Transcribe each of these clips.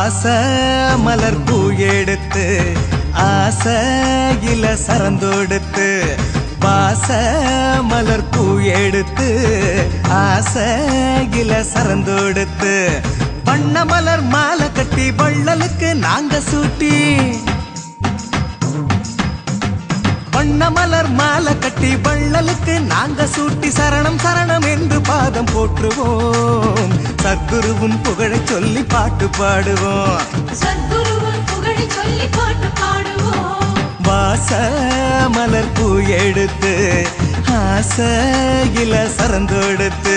வாச மலர் பூ எடுத்து ஆசையில சரந்தோடுத்து பாச மலர் பூ எடுத்து ஆசையில சரந்தோடுத்து வண்ண மலர் மாலை கட்டி வள்ளலுக்கு நாங்க சூட்டி. வண்ண மலர் மாலை கட்டி வள்ளலுக்கு நாங்க சூட்டி சரணம் சரணம் என்று பாதம் போற்றுவோம். சத்குருவின் புகழை சொல்லி பாட்டு பாடுவோம். சத்குருவின் புகழை சொல்லி பாட்டு பாடுவோம். வாச மலர் பூ எடுத்து ஆசையில சரந்தொடுத்து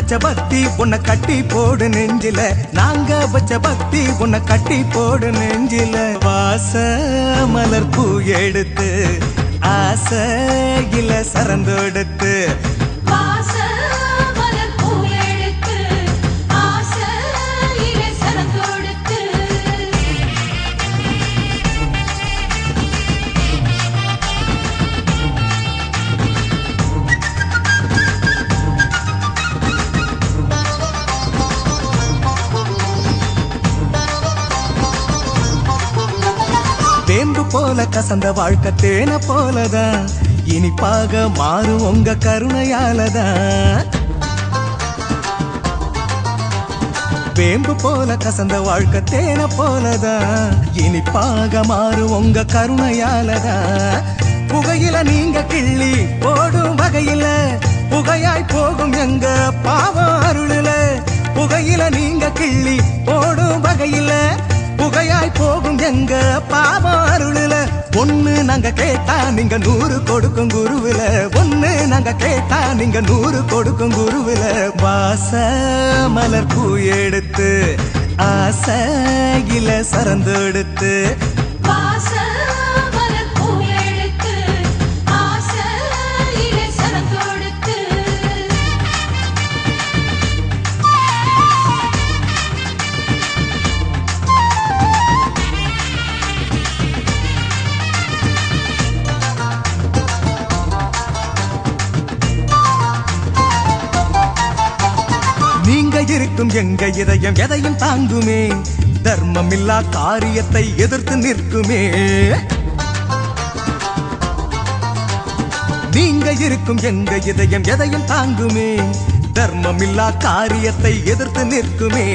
வச்ச பக்தி உன்னை கட்டி போடு நெஞ்சில. நாங்க வச்ச பக்தி உன்னை கட்டி போடு நெஞ்சில. வாச மலர் பூ எடுத்து ஆசையில சரந்தொடுத்து போல கசந்த வாழ்க்கை தேன போலதான் இனிப்பாக மாறும் உங்க கருணையாலதான் வேம்பு போல கசந்த வாழ்க்கை தேன போலதான் இனிப்பாக மாறும் உங்க கருணையாலதான் புகையில நீங்க கிள்ளி போடும் வகையில புகையாய் போகும் எங்க பாவம் அருளுல புகையில நீங்க கிள்ளி போடும் வகையில புகையாய் போகும் எங்க பாவம் அருளுல? ஒண்ணு நாங்க கேட்டா நீங்க நூறு கொடுக்கும் குருவில. ஒண்ணு நாங்க கேட்டா நீங்க நூறு கொடுக்கும் குருவில. வாச மலர் பூ எடுத்து ஆசையில சரந்தெடுத்து நீங்க எங்க இதயம் எதையும் தாங்குமே? தர்மம் இல்லா காரியத்தை எதிர்த்து நிற்குமே? நீங்க இருக்கும் எங்க இதயம் எதையும் தாங்குமே? தர்மம் இல்லா காரியத்தை எதிர்த்து நிற்குமே?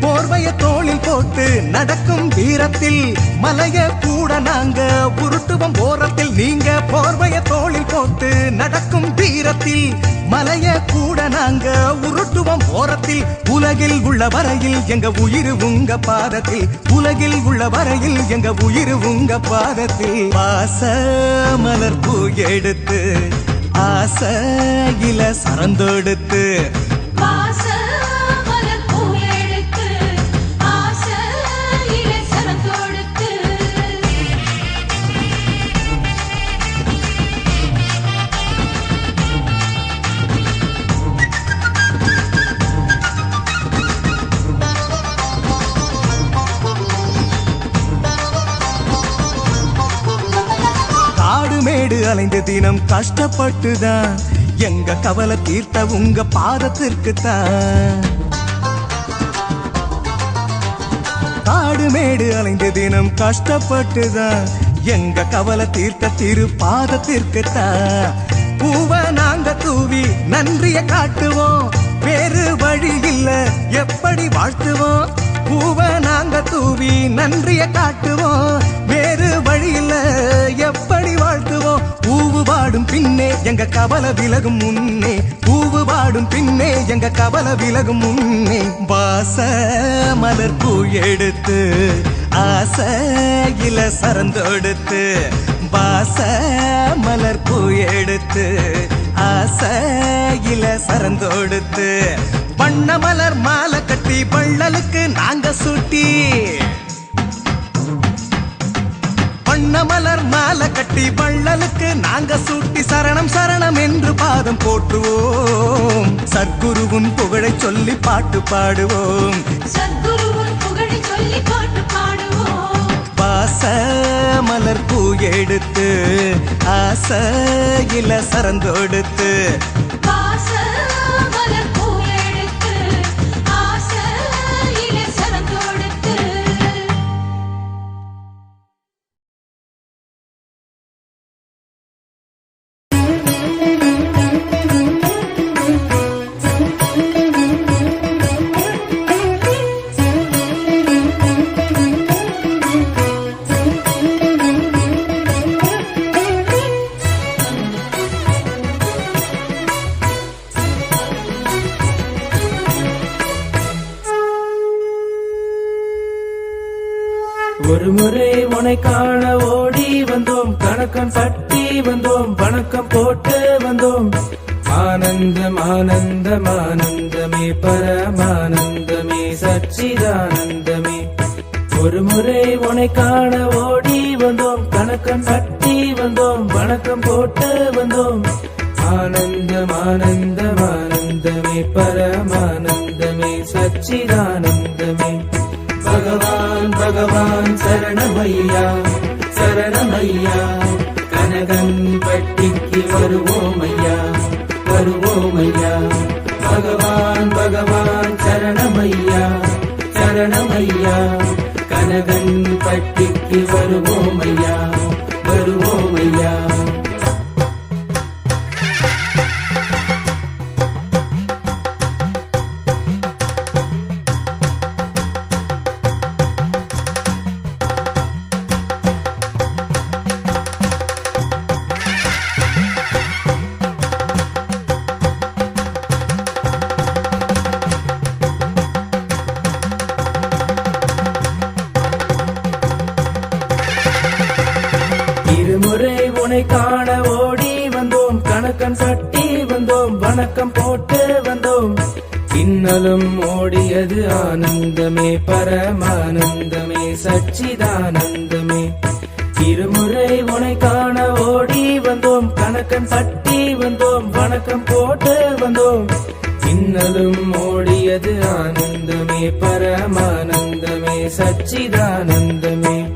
போர்வைய தோளில் போட்டு நடக்கும் வீரத்தில் மலைய கூட நாங்க உருட்டுவம். ஓரத்தில் நீங்க போர்வைய தோளில் போட்டு நடக்கும் வீரத்தில் மலைய கூட நாங்க உருட்டுவோம். ஓரத்தில் உலகில் உள்ள வரையில் எங்க உயிர் உங்க பாதத்தில். உலகில் உள்ள வரையில் எங்க உயிர் உங்க பாதத்தில். பாச மலர் பூ எடுத்து ஆசையில சரந்தொடுத்து காடு அலைந்த தினம் கஷ்டப்பட்டுதான். எங்க கவலை தீர்த்த உங்க பாதத்திற்கு தான் காடு மேடு அலைந்த தினம் கஷ்டப்பட்டுதான். எங்க கவலை தீர்த்த திரு பாதத்திற்கு தான் பூவ நாங்க தூவி நன்றிய காட்டுவோம். வேறு வழி இல்ல எப்படி வாழ்த்துவோம்? பூவ நாங்க தூவி நன்றிய காட்டுவோம். வேறு வழி இல்ல எப்படி பூவு பாடும் பின்னே எங்க கவல விலகும் முன்னே. பூவு பாடும் பின்னே எங்க கவல விலகும் முன்னே. வாச மலர் பூ எடுத்து ஆசையில சரந்தொடுத்து வாச மலர் பூ எடுத்து ஆசையில சரந்தொடுத்து வண்ண மலர் மாலை கட்டி வள்ளலுக்கு நாங்க சுட்டி. வண்ண மலர் மாலை கட்டி வள்ளலுக்கு நாங்க சூட்டி சரணம் சரணம் என்று பாதம் போற்றுவோம் சத்குருவின் புகழை சொல்லி பாட்டு பாடுவோம். வாச மலர் பூ எடுத்து ஆசையில சரந்தொடுத்து ஒரு முறை உனை காண ஓடி வந்தோம். கணக்கம் பட்டி வந்தோம். வணக்கம் போட்டு வந்தோம். ஆனந்தம் ஆனந்தம் ஆனந்தமே பரமானந்தமே சச்சிதானந்தமே. பகவான் பகவான் சரணமையா சரணமையா. கனகன் பட்டிக்கு வருவோமையா வருவோமையா. பகவான் பகவான் சரணமையா சரணமையா. கனகன் பட்டிக்கு வருவோம் ஐயா வருவோம் ஐயா. இருமுறை காண ஓடி வந்தோம். கணக்கன் சட்டி வந்தோம். வணக்கம் போட்டு வந்தோம். இன்னலும் ஓடியது ஆனந்தமே பரமானந்தமே சச்சிதானந்தமே. இருமுறை உனை காண ஓடி வந்தோம். கணக்கன் சட்டி வந்தோம். வணக்கம் போட்டு வந்தோம். இன்னலும் ஓடியது ஆனந்தமே பரமானந்தமே சச்சிதானந்தமே.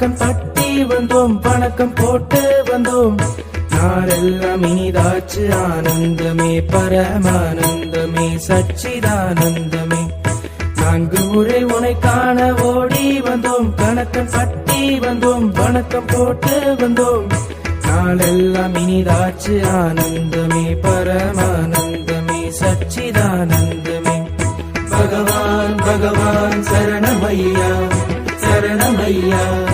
வந்தோம் தட்டி வந்தோம் வணக்கம் போட்டு வந்தோம். நாளெல்லாம் இனிதாச்சு ஆனந்தமே பரமானந்தமே சச்சிதானந்தமே. நான்கு முறை உனை காண ஓடி வந்தோம் கணக்கம் பட்டி வந்தோம் வணக்கம் போட்டு வந்தோம். நாளெல்லாம் இனிதாச்சு ஆனந்தமே பரமானந்தமே சச்சிதானந்தமே. பகவான் பகவான் சரணமையா சரணமையா.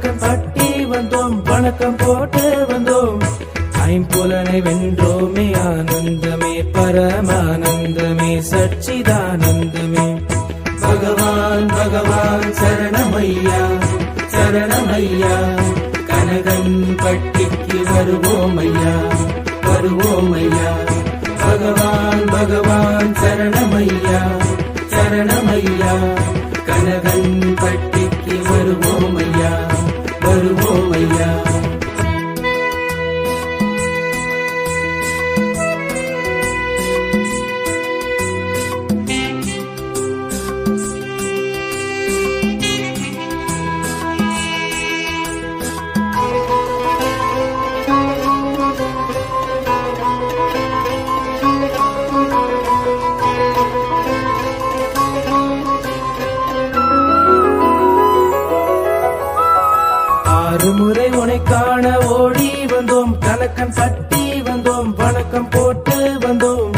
வந்தோம் பட்டி வந்தோம் வணக்கம் போட்டு வந்தோம். ஐம்புலனை வென்றோமே ஆனந்தமே பரமானந்தமே சச்சிதானந்தமே. பகவான் பகவான் சரணமையா சரணமையா. கனகன் பட்டிக்கு வருவோம் ஐயா வருவோம் ஐயா பகவான் பகவான் சரணமையா சரணமையா. கனகன் பட்டி வந்தோம் கணக்கன் வந்தோம் வணக்கம் போட்டு வந்தோம்.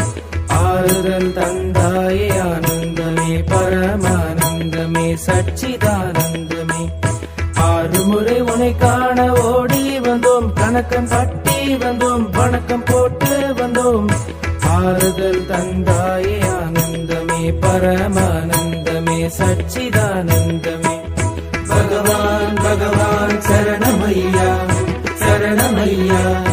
ஆறுதல் தந்தாயே ஆனந்தமே பரமானந்தமே சச்சிதானந்தமே. ஆறு முறை உனை காண ஓடி வந்தோம் கணக்கம் பட்டி வந்தோம் வணக்கம் போட்டு வந்தோம். ஆறுதல் தந்தாயே ஆனந்தமே பரமானந்தமே சச்சிதானந்தமே. பகவான் பகவான் சரணமையா சரணமையா.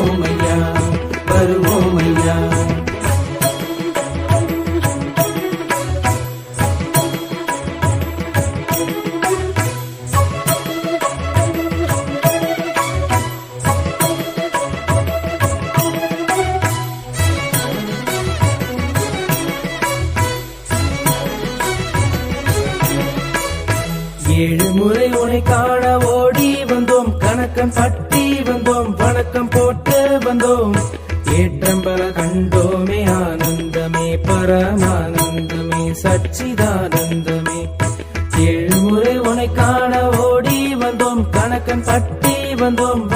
பரமானந்தமே சச்சிதானந்தமே. ஏழு முறை உனை காண ஓடி வந்தோம் கணக்கன் பட்டி வந்தோம்